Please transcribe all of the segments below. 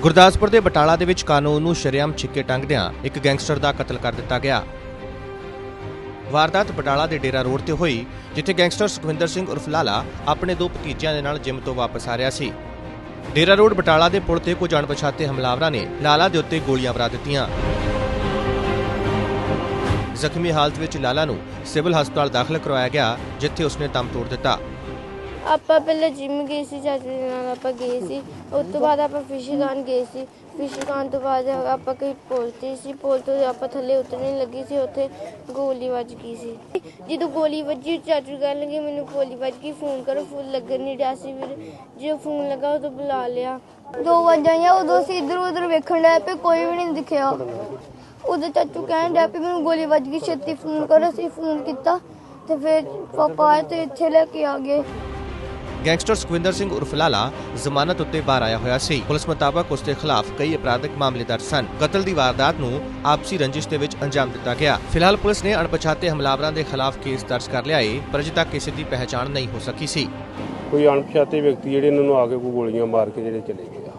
ਗੁਰਦਾਸਪੁਰ ਦੇ ਬਟਾਲਾ ਦੇ ਵਿੱਚ ਕਾਨੂੰਨ ਨੂੰ ਸ਼ਰੇਆਮ ਛਿੱਕੇ ਟੰਗਦਿਆਂ ਇੱਕ ਗੈਂਗਸਟਰ ਦਾ ਕਤਲ ਕਰ ਦਿੱਤਾ ਗਿਆ। ਵਾਰਦਾਤ ਬਟਾਲਾ ਦੇ ਡੇਰਾ ਰੋਡ ਤੇ ਹੋਈ, ਜਿੱਥੇ ਗੈਂਗਸਟਰ ਸੁਖਵਿੰਦਰ ਸਿੰਘ ਉਰਫ ਲਾਲਾ ਆਪਣੇ ਦੋ ਭਤੀਜਿਆਂ ਦੇ ਨਾਲ ਜਿਮ ਤੋਂ ਵਾਪਸ ਆ ਰਿਹਾ ਸੀ। ਡੇਰਾ ਰੋਡ ਬਟਾਲਾ ਦੇ ਪੁਲ ਤੇ ਕੁਝ ਅਣਪਛਾਤੇ ਹਮਲਾਵਰਾਂ ਨੇ ਲਾਲਾ ਦੇ ਉੱਤੇ ਗੋਲੀਆਂ ਵਰਾ ਦਿੱਤੀਆਂ। ਜ਼ਖਮੀ ਹਾਲਤ ਵਿੱਚ ਲਾਲਾ ਨੂੰ ਸਿਵਲ ਹਸਪਤਾਲ ਦਾਖਲ ਕਰਵਾਇਆ ਗਿਆ, ਜਿੱਥੇ ਉਸਨੇ ਦਮ ਤੋੜ ਦਿੱਤਾ। ਆਪਾਂ ਪਹਿਲਾਂ ਜਿਮ ਗਏ ਸੀ, ਚਾਚੂ ਦੇ ਨਾਲ ਆਪਾਂ ਗਏ ਸੀ। ਉਸ ਤੋਂ ਬਾਅਦ ਆਪਾਂ ਫਿਸ਼ ਖਾਣ ਗਏ ਸੀ। ਫਿਸ਼ ਖਾਣ ਤੋਂ ਬਾਅਦ ਆਪਾਂ ਕਈ ਪੁਲ ਸੀ। ਪੁਲ ਤੋਂ ਆਪਾਂ ਥੱਲੇ ਉਤਰਨ ਲੱਗੀ ਸੀ। ਉੱਥੇ ਗੋਲੀ ਵੱਜ ਗਈ ਸੀ। ਜਦੋਂ ਗੋਲੀ ਵੱਜੀ, ਚਾਚੂ ਕਹਿਣ ਲੱਗੇ ਮੈਨੂੰ ਗੋਲੀ ਵੱਜ ਗਈ ਫੋਨ ਕਰੋ ਫੋਨ ਲੱਗਣ ਨਹੀਂ ਡਿਆ ਸੀ ਫਿਰ ਜੇ ਫੋਨ ਲੱਗਾ, ਉਦੋਂ ਬੁਲਾ ਲਿਆ। ਦੋ ਵਜਾਈਆਂ ਉਦੋਂ ਅਸੀਂ ਇੱਧਰ ਉਧਰ ਵੇਖਣ ਡਿਆ ਪਏ, ਕੋਈ ਵੀ ਨਹੀਂ ਦਿਖਿਆ। ਉਦੋਂ ਚਾਚੂ ਕਹਿਣ ਡਿਆ ਪਏ ਮੈਨੂੰ ਗੋਲੀ ਵੱਜ ਗਈ, ਛੇਤੀ ਫੋਨ ਕਰੋ, ਅਸੀਂ ਫੋਨ ਕੀਤਾ। ਤੇ ਫਿਰ ਪਾਪਾ ਆਏ ਤੇ ਇੱਥੇ ਲੈ ਕੇ ਆ ਗਏ। ਗੈਂਗਸਟਰ ਸੁਖਵਿੰਦਰ ਸਿੰਘ ਉਰਫ ਲਾਲਾ ਜ਼ਮਾਨਤ ਉੱਤੇ ਬਾਹਰ ਆਇਆ ਹੋਇਆ ਸੀ। ਪੁਲਿਸ ਮੁਤਾਬਕ ਉਸ ਦੇ ਖਿਲਾਫ ਕਈ ਅਪਰਾਧਿਕ ਮਾਮਲੇ ਦਰਜ ਸਨ। ਕਤਲ ਦੀ ਵਾਰਦਾਤ ਨੂੰ ਆਪਸੀ ਰੰਜਿਸ਼ ਦੇ ਵਿੱਚ ਅੰਜਾਮ ਦਿੱਤਾ ਗਿਆ। ਫਿਲਹਾਲ ਪੁਲਿਸ ਨੇ ਅਣਪਛਾਤੇ ਹਮਲਾਵਰਾਂ ਦੇ ਖਿਲਾਫ ਕੇਸ ਦਰਜ ਕਰ ਲਿਆ ਹੈ ਪਰ ਅਜੇ ਤੱਕ ਕਿਸੇ ਦੀ ਪਹਿਚਾਣ ਨਹੀਂ ਹੋ ਸਕੀ ਸੀ। ਕੋਈ ਅਣਪਛਾਤੇ ਵਿਅਕਤੀ ਜਿਹੜੇ ਇਹਨਾਂ ਨੂੰ ਆ ਕੇ ਕੋਈ ਗੋਲੀਆਂ ਮਾਰ ਕੇ ਜਿਹੜੇ ਚਲੇ ਗਏ ਆ।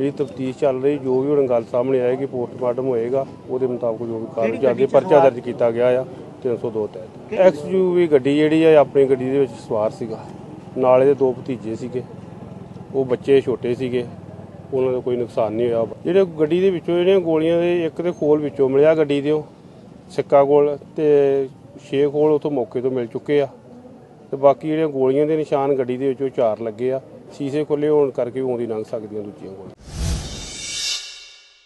ਇਹ ਤਫਤੀਸ਼ ਚੱਲ ਰਹੀ ਜੋ ਵੀ ਹੁਣ ਗੱਲ ਸਾਹਮਣੇ ਆਏਗੀ ਪੋਸਟਮਾਰਟਮ ਹੋਏਗਾ ਉਹਦੇ ਮੁਤਾਬਕ ਜੋ ਵੀ ਕਾਰਜ ਅੱਗੇ ਪਰਚਾ ਦਰਜ ਕੀਤਾ ਗਿਆ ਆ 302 ਤਹਿਤ। ਐਕਸਯੂਵੀ ਗੱਡੀ ਜਿਹੜੀ ਆ ਆਪਣੀ ਗੱਡੀ ਦੇ ਵਿੱਚ ਸਵਾਰ ਸੀਗਾ। ਨਾਲ ਇਹਦੇ ਦੋ ਭਤੀਜੇ ਸੀਗੇ। ਉਹ ਬੱਚੇ ਛੋਟੇ ਸੀਗੇ। ਉਹਨਾਂ ਦਾ ਕੋਈ ਨੁਕਸਾਨ ਨਹੀਂ ਹੋਇਆ। ਜਿਹੜੇ ਗੱਡੀ ਦੇ ਵਿੱਚੋਂ ਜਿਹੜੀਆਂ ਗੋਲੀਆਂ ਦੇ ਇੱਕ ਦੇ ਖੋਲ ਵਿੱਚੋਂ ਮਿਲਿਆ ਗੱਡੀ ਦੇ ਉਹ ਸਿੱਕਾ ਕੋਲ ਤੇ ਛੇ ਖੋਲ ਉਥੋਂ ਮੌਕੇ ਤੋਂ ਮਿਲ ਚੁੱਕੇ ਆ। ਤੇ ਬਾਕੀ ਜਿਹੜੀਆਂ ਗੋਲੀਆਂ ਦੇ ਨਿਸ਼ਾਨ ਗੱਡੀ ਦੇ ਵਿੱਚੋਂ ਚਾਰ ਲੱਗੇ ਆ। ਸ਼ੀਸ਼ੇ ਖੁੱਲੇ ਹੋਣ ਕਰਕੇ ਵੀ ਆਉਂਦੀ ਲੰਘ ਸਕਦੀਆਂ ਦੂਜੀਆਂ ਗੋਲੀਆਂ।